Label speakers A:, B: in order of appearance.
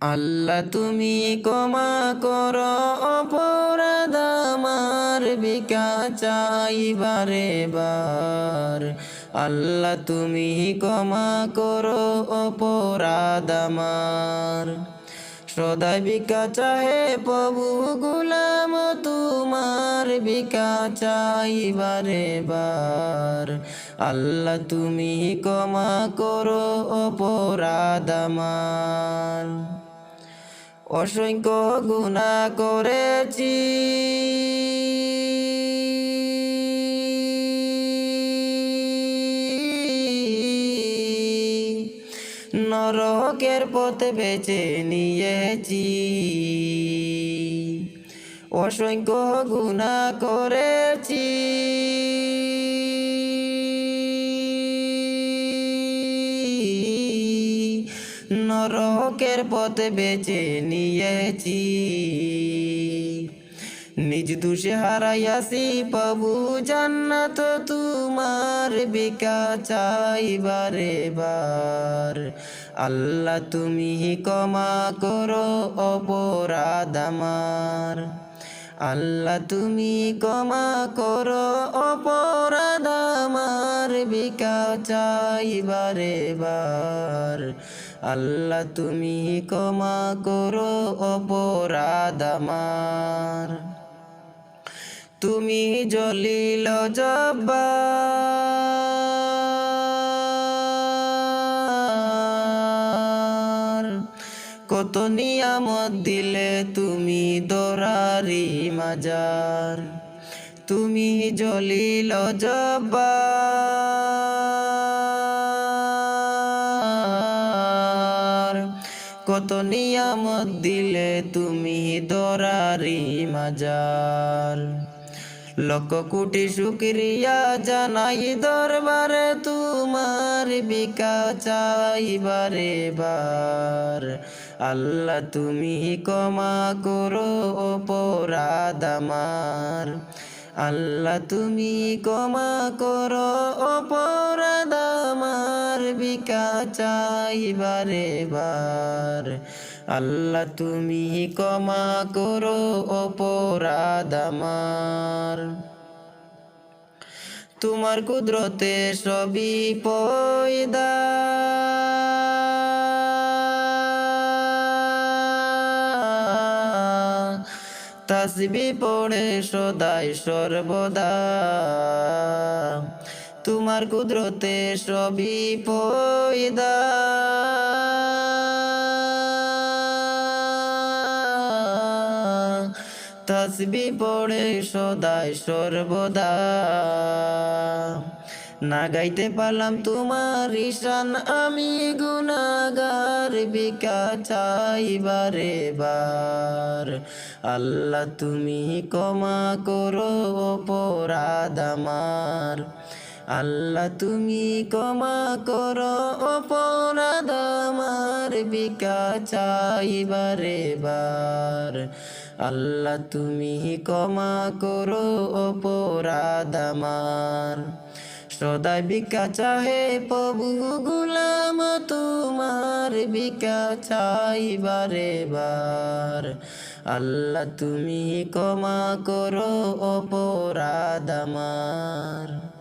A: আল্লাহ, তুমি ক্ষমা কর, অপরাধ আমার বিকা চাই বারে। আল্লাহ, তুমি ক্ষমা করো, অপরাধ আমার। বিকা চাহে প্রভু, গুলাম তোমার বিকা চাই বারে। আল্লাহ, তুমি ক্ষমা করো, অপরাধ আমার। অসংখ্য গুণা করেছি। নরকের পথে বেছে নিয়েছি। অসংখ্য গুণা করেছি। নরকের পথে বেছে নিয়েছি। নিজ দোষে হারাইয়াছি বাবু জান্নাত তোমার বিকা চাইবারে বার আল্লাহ তুমি ক্ষমা করো, অপরাধ আমার। আল্লাহ, তুমি ক্ষমা করো, অপরাধ আমার বিকা চাইবারে বার আল্লাহ, তুমি ক্ষমা করো, অপরাধ আমার। তুমি জলিল জব্বার। কত নিয়ামত দিলে তুমি দরারি মাজার। তুমি জলিল জব্বার। কত নিয়ামত দিলে তুমি দরারি মাজার। লক্ষ কোটি শুক্রিয়া জানাই দরবারে, তোমার বিকা চাইবারে বার আল্লাহ, তুমি ক্ষমা করো অপরাধ আমার। আল্লাহ, তুমি ক্ষমা করো অপরাধ আমার, বিকা চাইবারে বার আল্লাহ, তুমি ক্ষমা করো অপরাধ আমার। তোমার কুদরতে সবই পয়দা। তাসবি পড়ে সদাই সর্বদা। তোমার কুদরতে সবই পয়দা। তসবি পড়ে সদাই সর্বদা। না গাইতে পারলাম তোমার ঈশান, আমি গুনাগার বিকা চাইবারে বার আল্লাহ তুমি ক্ষমা করো, অপরাধ আমার। আল্লাহ তুমি ক্ষমা করো, অপরাধ আমার বিকা চাইবারে বার। আল্লাহ তুমি ক্ষমা করো, অপরাধ সদাই বিকা চাহে প্রভু গুলাম, তোমার বিকা চাইবারে বার আল্লাহ তুমি ক্ষমা করো, অপরাধ আমার।